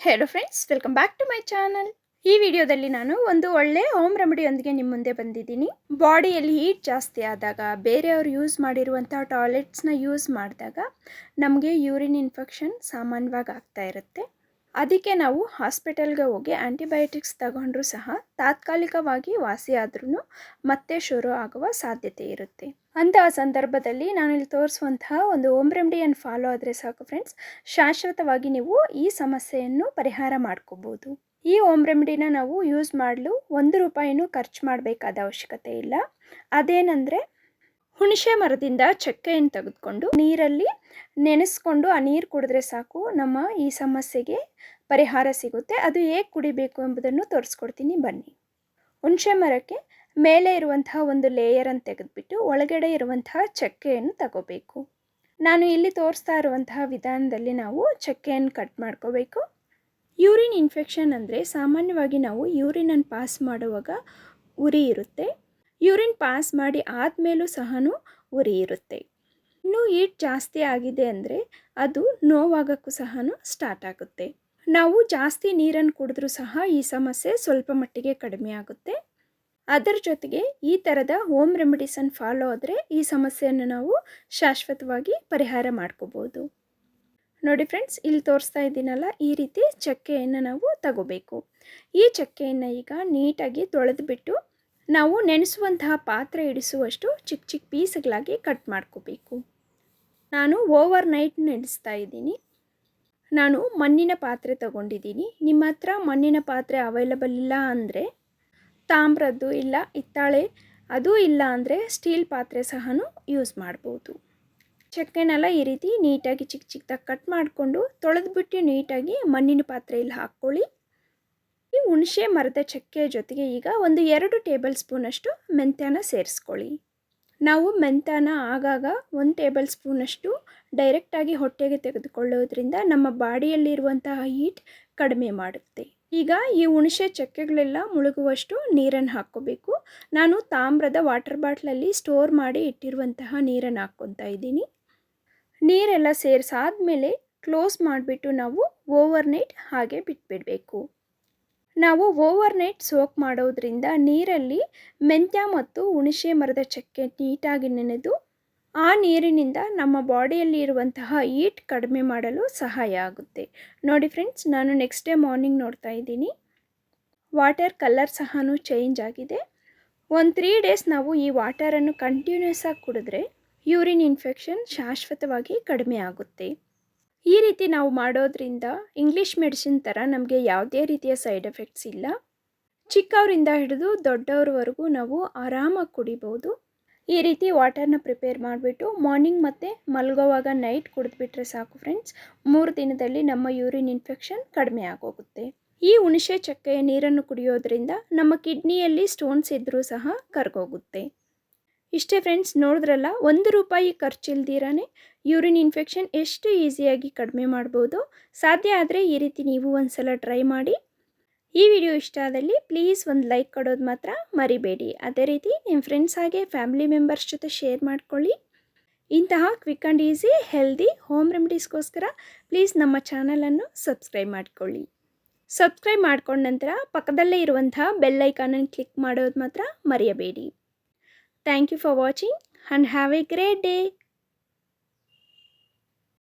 Hello friends welcome back to my channel ಈ ವಿಡಿಯೋದಲ್ಲಿ ನಾನು ಒಂದು ಒಳ್ಳೆ ಹೋಮ್ ರೆಮಿಡಿಯೊಂದಿಗೆ ನಿಮ್ಮ ಮುಂದೆ ಬಂದಿದ್ದೀನಿ. ಬಾಡಿಯಲ್ಲಿ ಹೀಟ್ ಜಾಸ್ತಿ ಆದಾಗ, ಬೇರೆಯವರು ಯೂಸ್ ಮಾಡಿರುವಂಥ ಟಾಯ್ಲೆಟ್ಸ್ನ ಯೂಸ್ ಮಾಡಿದಾಗ, ನಮಗೆ ಯೂರಿನ್ ಇನ್ಫೆಕ್ಷನ್ ಸಾಮಾನ್ಯವಾಗಿ ಆಗ್ತಾ ಇರುತ್ತೆ. ಅದಕ್ಕೆ ನಾವು ಹಾಸ್ಪಿಟಲ್ಗೆ ಹೋಗಿ ಆ್ಯಂಟಿಬಯೋಟಿಕ್ಸ್ ತಗೊಂಡ್ರೂ ಸಹ ತಾತ್ಕಾಲಿಕವಾಗಿ ವಾಸಿಯಾದ್ರೂ ಮತ್ತೆ ಶುರು ಆಗುವ ಸಾಧ್ಯತೆ ಇರುತ್ತೆ. ಅಂತಹ ಸಂದರ್ಭದಲ್ಲಿ ನಾನು ಇಲ್ಲಿ ತೋರಿಸುವಂತಹ ಒಂದು ಹೋಮ್ ರೆಮಿಡಿಯನ್ನು ಫಾಲೋ ಆದರೆ ಸಾಕು ಫ್ರೆಂಡ್ಸ್, ಶಾಶ್ವತವಾಗಿ ನೀವು ಈ ಸಮಸ್ಯೆಯನ್ನು ಪರಿಹಾರ ಮಾಡ್ಕೋಬೋದು. ಈ ಹೋಮ್ ರೆಮಿಡಿನ ನಾವು ಯೂಸ್ ಮಾಡಲು ಒಂದು ರೂಪಾಯಿನೂ ಖರ್ಚು ಮಾಡಬೇಕಾದ ಅವಶ್ಯಕತೆ ಇಲ್ಲ. ಅದೇನೆಂದರೆ ಹುಣಸೆ ಮರದಿಂದ ಚಕ್ಕೆಯನ್ನು ತೆಗೆದುಕೊಂಡು ನೀರಲ್ಲಿ ನೆನೆಸ್ಕೊಂಡು ಆ ನೀರು ಕುಡಿದ್ರೆ ಸಾಕು. ನಮ್ಮ ಈ ಸಮಸ್ಯೆಗೆ ಪರಿಹಾರ ಸಿಗುತ್ತೆ. ಅದು ಹೇಗೆ ಕುಡಿಬೇಕು ಎಂಬುದನ್ನು ತೋರಿಸ್ಕೊಡ್ತೀನಿ. ಬನ್ನಿ. ಹುಣಸೆ ಮರಕ್ಕೆ ಮೇಲೆ ಇರುವಂತಹ ಒಂದು ಲೇಯರನ್ನು ತೆಗೆದುಬಿಟ್ಟು ಒಳಗಡೆ ಇರುವಂತಹ ಚಕ್ಕೆಯನ್ನು ತಗೋಬೇಕು. ನಾನು ಇಲ್ಲಿ ತೋರಿಸ್ತಾ ಇರುವಂತಹ ವಿಧಾನದಲ್ಲಿ ನಾವು ಚಕ್ಕೆಯನ್ನು ಕಟ್ ಮಾಡ್ಕೋಬೇಕು. ಯೂರಿನ್ ಇನ್ಫೆಕ್ಷನ್ ಅಂದರೆ ಸಾಮಾನ್ಯವಾಗಿ ನಾವು ಯೂರಿನನ್ನು ಪಾಸ್ ಮಾಡುವಾಗ ಉರಿ ಇರುತ್ತೆ. ಯೂರಿನ್ ಪಾಸ್ ಮಾಡಿ ಆದಮೇಲೂ ಸಹ ಉರಿ ಇರುತ್ತೆ. ಇನ್ನೂ ಈಟ್ ಜಾಸ್ತಿ ಆಗಿದೆ ಅಂದರೆ ಅದು ನೋವಾಗೋಕ್ಕೂ ಸಹ ಸ್ಟಾರ್ಟ್ ಆಗುತ್ತೆ. ನಾವು ಜಾಸ್ತಿ ನೀರನ್ನು ಕುಡಿದ್ರೂ ಸಹ ಈ ಸಮಸ್ಯೆ ಸ್ವಲ್ಪ ಮಟ್ಟಿಗೆ ಕಡಿಮೆ ಆಗುತ್ತೆ. ಅದರ ಜೊತೆಗೆ ಈ ಥರದ ಹೋಮ್ ರೆಮಿಡೀಸನ್ನು ಫಾಲೋ ಆದರೆ ಈ ಸಮಸ್ಯೆಯನ್ನು ನಾವು ಶಾಶ್ವತವಾಗಿ ಪರಿಹಾರ ಮಾಡ್ಕೋಬೋದು. ನೋಡಿ ಫ್ರೆಂಡ್ಸ್, ಇಲ್ಲಿ ತೋರಿಸ್ತಾ ಇದ್ದೀನಲ್ಲ, ಈ ರೀತಿ ಚಕ್ಕೆಯನ್ನು ನಾವು ತಗೋಬೇಕು. ಈ ಚಕ್ಕೆಯನ್ನು ಈಗ ನೀಟಾಗಿ ತೊಳೆದುಬಿಟ್ಟು ನಾವು ನೆನೆಸುವಂತಹ ಪಾತ್ರೆ ಇಡಿಸುವಷ್ಟು ಚಿಕ್ಕ ಚಿಕ್ಕ ಪೀಸ್ಗಳಾಗಿ ಕಟ್ ಮಾಡ್ಕೋಬೇಕು. ನಾನು ಓವರ್ ನೈಟ್ ನೆನೆಸ್ತಾ ಇದ್ದೀನಿ. ನಾನು ಮಣ್ಣಿನ ಪಾತ್ರೆ ತಗೊಂಡಿದ್ದೀನಿ. ನಿಮ್ಮ ಹತ್ರ ಮಣ್ಣಿನ ಪಾತ್ರೆ ಅವೈಲಬಲ್ ಇಲ್ಲ ಅಂದರೆ, ತಾಮ್ರದ್ದು ಇಲ್ಲ, ಹಿತ್ತಾಳೆ ಅದು ಇಲ್ಲ ಅಂದರೆ ಸ್ಟೀಲ್ ಪಾತ್ರೆ ಸಹ ಯೂಸ್ ಮಾಡ್ಬೋದು. ಚಕ್ಕೆನೆಲ್ಲ ಈ ರೀತಿ ನೀಟಾಗಿ ಚಿಕ್ಕ ಚಿಕ್ಕದಾಗಿ ಕಟ್ ಮಾಡಿಕೊಂಡು ತೊಳೆದ್ಬಿಟ್ಟು ನೀಟಾಗಿ ಮಣ್ಣಿನ ಪಾತ್ರೆಯಲ್ಲಿ ಹಾಕ್ಕೊಳ್ಳಿ. ಈ ಹುಣಸೆ ಮರದ ಚಕ್ಕೆ ಜೊತೆಗೆ ಈಗ ಒಂದು ಎರಡು ಟೇಬಲ್ ಸ್ಪೂನಷ್ಟು ಮೆಂತ್ಯನ ಸೇರಿಸ್ಕೊಳ್ಳಿ. ನಾವು ಮೆಂತ್ಯನ ಆಗಾಗ ಒಂದು ಟೇಬಲ್ ಸ್ಪೂನಷ್ಟು ಡೈರೆಕ್ಟಾಗಿ ಹೊಟ್ಟೆಗೆ ತೆಗೆದುಕೊಳ್ಳೋದ್ರಿಂದ ನಮ್ಮ ಬಾಡಿಯಲ್ಲಿರುವಂತಹ ಹೀಟ್ ಕಡಿಮೆ ಮಾಡುತ್ತೆ. ಈಗ ಈ ಹುಣಸೆ ಚಕ್ಕೆಗಳೆಲ್ಲ ಮುಳುಗುವಷ್ಟು ನೀರನ್ನು ಹಾಕ್ಕೋಬೇಕು. ನಾನು ತಾಮ್ರದ ವಾಟರ್ ಬಾಟ್ಲಲ್ಲಿ ಸ್ಟೋರ್ ಮಾಡಿ ಇಟ್ಟಿರುವಂತಹ ನೀರನ್ನು ಹಾಕ್ಕೊತಾ ಇದ್ದೀನಿ. ನೀರೆಲ್ಲ ಸೇರಿಸಾದ್ಮೇಲೆ ಕ್ಲೋಸ್ ಮಾಡಿಬಿಟ್ಟು ನಾವು ಓವರ್ನೈಟ್ ಹಾಗೆ ಬಿಟ್ಬಿಡಬೇಕು. ನಾವು ಓವರ್ ನೈಟ್ ಸೋಕ್ ಮಾಡೋದ್ರಿಂದ ನೀರಲ್ಲಿ ಮೆಂತ್ಯ ಮತ್ತು ಹುಣಸೆ ಮರದ ಚಕ್ಕೆ ನೀಟಾಗಿ ನೆನೆದು ಆ ನೀರಿನಿಂದ ನಮ್ಮ ಬಾಡಿಯಲ್ಲಿ ಇರುವಂತಹ ಈಟ್ ಕಡಿಮೆ ಮಾಡಲು ಸಹಾಯ ಆಗುತ್ತೆ. ನೋಡಿ ಫ್ರೆಂಡ್ಸ್, ನಾನು ನೆಕ್ಸ್ಟ್ ಡೇ ಮಾರ್ನಿಂಗ್ ನೋಡ್ತಾ ಇದ್ದೀನಿ. ವಾಟರ್ ಕಲರ್ ಸಹ ಚೇಂಜ್ ಆಗಿದೆ. ಒಂದು ತ್ರೀ ಡೇಸ್ ನಾವು ಈ ವಾಟರನ್ನು ಕಂಟಿನ್ಯೂಸ್ ಆಗಿ ಕುಡಿದ್ರೆ ಯೂರಿನ್ ಇನ್ಫೆಕ್ಷನ್ ಶಾಶ್ವತವಾಗಿ ಕಡಿಮೆ ಆಗುತ್ತೆ. ಈ ರೀತಿ ನಾವು ಮಾಡೋದ್ರಿಂದ ಇಂಗ್ಲೀಷ್ ಮೆಡಿಸಿನ್ ಥರ ನಮಗೆ ಯಾವುದೇ ರೀತಿಯ ಸೈಡ್ ಎಫೆಕ್ಟ್ಸ್ ಇಲ್ಲ. ಚಿಕ್ಕವರಿಂದ ಹಿಡಿದು ದೊಡ್ಡವ್ರವರೆಗೂ ನಾವು ಆರಾಮಾಗಿ ಕುಡಿಬೋದು. ಈ ರೀತಿ ವಾಟರ್ನ ಪ್ರಿಪೇರ್ ಮಾಡಿಬಿಟ್ಟು ಮಾರ್ನಿಂಗ್ ಮತ್ತು ಮಲಗೋವಾಗ ನೈಟ್ ಕುಡಿದ್ಬಿಟ್ರೆ ಸಾಕು ಫ್ರೆಂಡ್ಸ್ ಮೂರು ದಿನದಲ್ಲಿ ನಮ್ಮ ಯೂರಿನ್ ಇನ್ಫೆಕ್ಷನ್ ಕಡಿಮೆ ಆಗೋಗುತ್ತೆ. ಈ ಹುಣಸೆ ಚಕ್ಕೆಯ ನೀರನ್ನು ಕುಡಿಯೋದ್ರಿಂದ ನಮ್ಮ ಕಿಡ್ನಿಯಲ್ಲಿ ಸ್ಟೋನ್ಸ್ ಇದ್ದರೂ ಸಹ ಕರ್ಗೋಗುತ್ತೆ. ಇಷ್ಟೇ ಫ್ರೆಂಡ್ಸ್ ನೋಡಿದ್ರಲ್ಲ, ಒಂದು ರೂಪಾಯಿ ಖರ್ಚಿಲ್ದಿರಾನೆ ಯೂರಿನ್ ಇನ್ಫೆಕ್ಷನ್ ಎಷ್ಟು ಈಸಿಯಾಗಿ ಕಡಿಮೆ ಮಾಡ್ಬೋದು. ಸಾಧ್ಯ ಆದರೆ ಈ ರೀತಿ ನೀವು ಒಂದು ಸಲ ಟ್ರೈ ಮಾಡಿ. ಈ ವಿಡಿಯೋ ಇಷ್ಟ ಆದಲ್ಲಿ ಪ್ಲೀಸ್ ಒಂದು ಲೈಕ್ ಕೊಡೋದು ಮಾತ್ರ ಮರಿಬೇಡಿ. ಅದೇ ರೀತಿ ನಿಮ್ಮ ಫ್ರೆಂಡ್ಸ್ ಹಾಗೆ ಫ್ಯಾಮಿಲಿ ಮೆಂಬರ್ಸ್ ಜೊತೆ ಶೇರ್ ಮಾಡ್ಕೊಳ್ಳಿ. ಇಂತಹ quick and easy healthy home ರೆಮಿಡೀಸ್ಗೋಸ್ಕರ please ನಮ್ಮ ಚಾನಲನ್ನು ಸಬ್ಸ್ಕ್ರೈಬ್ ಮಾಡ್ಕೊಳ್ಳಿ. ಸಬ್ಸ್ಕ್ರೈಬ್ ಮಾಡ್ಕೊಂಡ ನಂತರ ಪಕ್ಕದಲ್ಲೇ ಇರುವಂತಹ ಬೆಲ್ ಐಕಾನನ್ನು ಕ್ಲಿಕ್ ಮಾಡೋದು ಮಾತ್ರ ಮರೆಯಬೇಡಿ. Thank you for watching and have a great day.